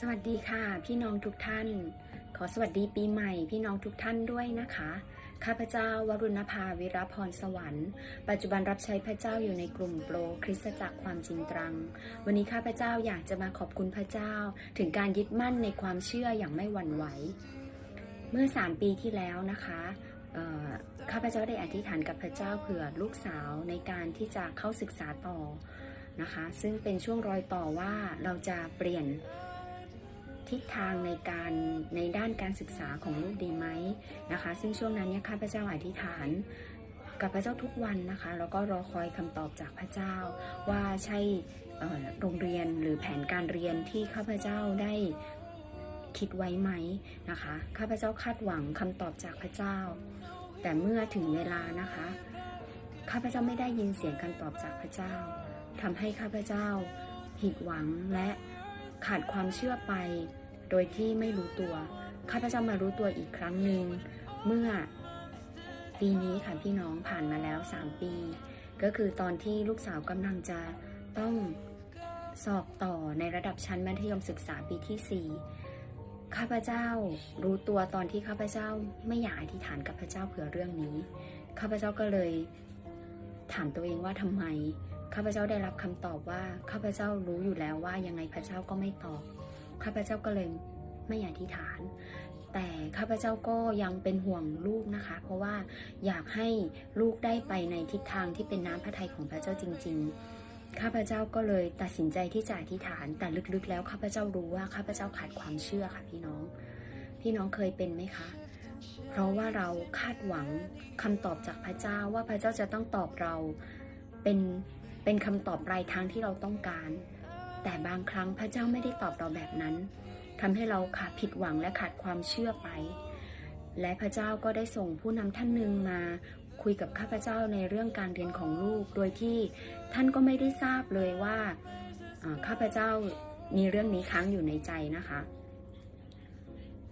สวัสดีค่ะ พี่น้องทุกท่าน ขอสวัสดีปีใหม่พี่น้องทุกท่านด้วยนะคะ ข้าพเจ้าวรุณภาวิรพรสวรรค์ ปัจจุบันรับใช้พระเจ้าอยู่ในกลุ่มโปรคริสตจักรความจริงตรัง วันนี้ข้าพเจ้าอยากจะมาขอบคุณพระเจ้า ถึงการยึดมั่นในความเชื่ออย่างไม่หวั่นไหว เมื่อ 3 ปีที่แล้วนะคะข้าพเจ้าได้อธิษฐานกับพระเจ้าเผื่อลูกสาวในการที่จะเข้าศึกษาต่อนะคะ ซึ่งเป็นช่วงรอยต่อว่าเราจะเปลี่ยน ทิศทางในการในด้านการศึกษาของลูกดีไหมนะคะ ซึ่งช่วงนั้นเนี่ยข้าพเจ้าอธิษฐานกับพระเจ้าทุกวันนะคะ แล้วก็รอคอยคำตอบจากพระเจ้า ว่าใช่โรงเรียนหรือแผนการเรียนที่ข้าพเจ้าได้คิดไว้ไหมนะคะ ข้าพเจ้าคาดหวังคำตอบจากพระเจ้า แต่เมื่อถึงเวลานะคะ ข้าพเจ้าไม่ได้ยินเสียงคำตอบจากพระเจ้าทำให้ข้าพเจ้าผิดหวังและ ขาดความเชื่อไป โดยที่ไม่รู้ตัวข้าพเจ้ามารู้ตัวอีกครั้งหนึ่งเมื่อปีนี้ค่ะพี่น้องผ่านมาแล้ว 3 ปี ก็คือตอนที่ลูกสาวกำลังจะต้องสอบต่อในระดับชั้นมัธยมศึกษาปีที่ 4 ข้าพเจ้ารู้ตัวตอนที่ข้าพเจ้าไม่อยากอธิษฐานกับพระเจ้าเผื่อเรื่องนี้ ข้าพเจ้าก็เลยถามตัวเองว่าทำไม ข้าพเจ้าได้รับคำตอบว่าข้าพเจ้ารู้อยู่แล้วว่ายังไงพระเจ้าก็ไม่ตอบ ข้าพเจ้าก็เลยไม่อยากอธิษฐาน แต่ข้าพเจ้าก็ยังเป็นห่วงลูกนะคะ เพราะว่าอยากให้ลูกได้ไปในทิศทางที่เป็นน้ำพระทัยของพระเจ้าจริง ๆ ข้าพเจ้าก็เลยตัดสินใจที่จะอธิษฐาน แต่ลึกๆ แล้วข้าพเจ้ารู้ว่าข้าพเจ้าขาดความเชื่อค่ะพี่น้อง พี่น้องเคยเป็นไหมคะเพราะว่าเราคาดหวังคำตอบจากพระเจ้าว่าพระเจ้าจะต้องตอบเราเป็น เป็นคำตอบปลายทางที่เราต้องการ แต่บางครั้งพระเจ้าไม่ได้ตอบเราแบบนั้นทำให้เราขาดผิดหวังและขาดความเชื่อไป และพระเจ้าก็ได้ส่งผู้นำท่านหนึ่งมาคุยกับข้าพเจ้าในเรื่องการเรียนของลูก โดยที่ท่านก็ไม่ได้ทราบเลยว่าข้าพเจ้ามีเรื่องนี้ค้างอยู่ในใจนะคะ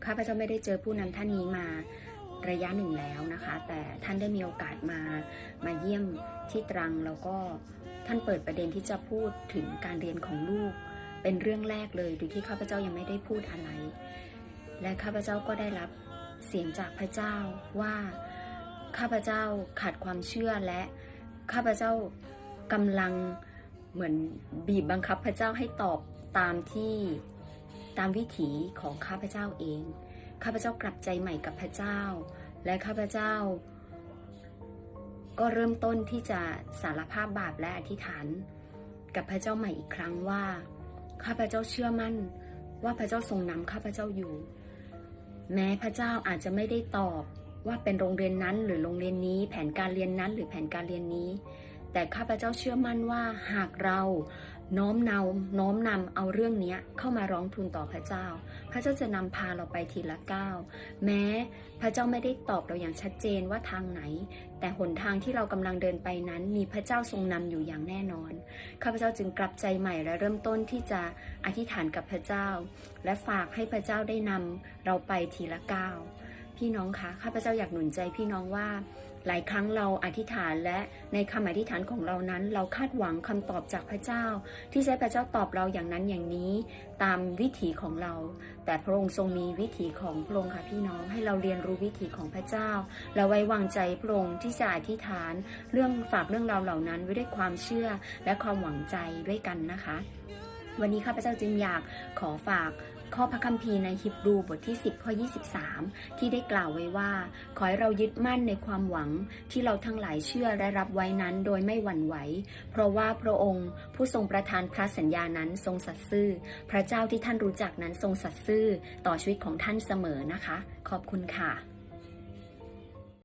ข้าพเจ้าไม่ได้เจอผู้นำท่านนี้มา ระยะหนึ่งแล้วนะคะ แต่ท่านได้มีโอกาสมามาเยี่ยมที่ตรังแล้วก็ท่านเปิดประเด็นที่จะพูดถึงการเรียนของลูก เป็นเรื่องแรกเลยโดยที่ข้าพเจ้ายังไม่ได้พูดอะไร และข้าพเจ้าก็ได้รับเสียงจากพระเจ้าว่าข้าพเจ้าขาดความเชื่อและข้าพเจ้ากำลังเหมือนบีบบังคับพระเจ้าให้ตอบตามที่ตามวิถีของข้าพเจ้าเอง ข้าพเจ้ากลับใจใหม่กับพระเจ้า และข้าพเจ้า ก็เริ่มต้นที่จะสารภาพบาปและอธิษฐาน กับพระเจ้าใหม่อีกครั้งว่า ข้าพเจ้าเชื่อมั่นว่าพระเจ้าทรงนำข้าพเจ้าอยู่ แม้พระเจ้าอาจจะไม่ได้ตอบว่าเป็นโรงเรียนนั้นหรือโรงเรียนนี้ แผนการเรียนนั้นหรือแผนการเรียนนี้ แต่ข้าพเจ้าเชื่อมั่นว่าหากเรา น้อมนำน้อมนำเอาเรื่องนี้เข้ามาร้องทูลต่อพระเจ้า พระเจ้าจะนำพาเราไปทีละก้าวแม้พระเจ้าไม่ได้ตอบเราอย่างชัดเจนว่าทางไหน แต่หนทางที่เรากำลังเดินไปนั้นมีพระเจ้าทรงนำอยู่อย่างแน่นอน ข้าพเจ้าจึงกลับใจใหม่และเริ่มต้นที่จะอธิษฐานกับพระเจ้า และฝากให้พระเจ้าได้นำเราไปทีละก้าว พี่น้องคะข้าพเจ้าอยากหนุนใจพี่น้องว่า หลายครั้งเราอธิษฐานและในคำอธิษฐานของเรานั้น เราคาดหวังคำตอบจากพระเจ้า ที่ใช้พระเจ้าตอบเราอย่างนั้นอย่างนี้ตามวิถีของเรา แต่พระองค์ทรงมีวิถีของพระองค์ค่ะพี่น้องให้เราเรียนรู้วิถีของพระเจ้าและไว้วางใจพระองค์ที่จะอธิษฐานเรื่องฝากเรื่องราวเหล่านั้นไว้ด้วยความเชื่อและความหวังใจด้วยกันนะคะวันนี้ข้าพเจ้าจึงอยากขอฝาก ข้อพระคัมภีร์ในฮิบรูบทที่ 10 ข้อ 23 ที่ได้กล่าวไว้ว่า ขอให้เรายึดมั่นในความหวังที่เราทั้งหลายเชื่อและรับไว้นั้นโดยไม่หวั่นไหว เพราะว่าพระองค์ผู้ทรงประทานพระสัญญานั้นทรงสัตย์ซื่อ พระเจ้าที่ท่านรู้จักนั้นทรงสัตย์ซื่อ ต่อชีวิตของท่านเสมอนะคะ ขอบคุณค่ะ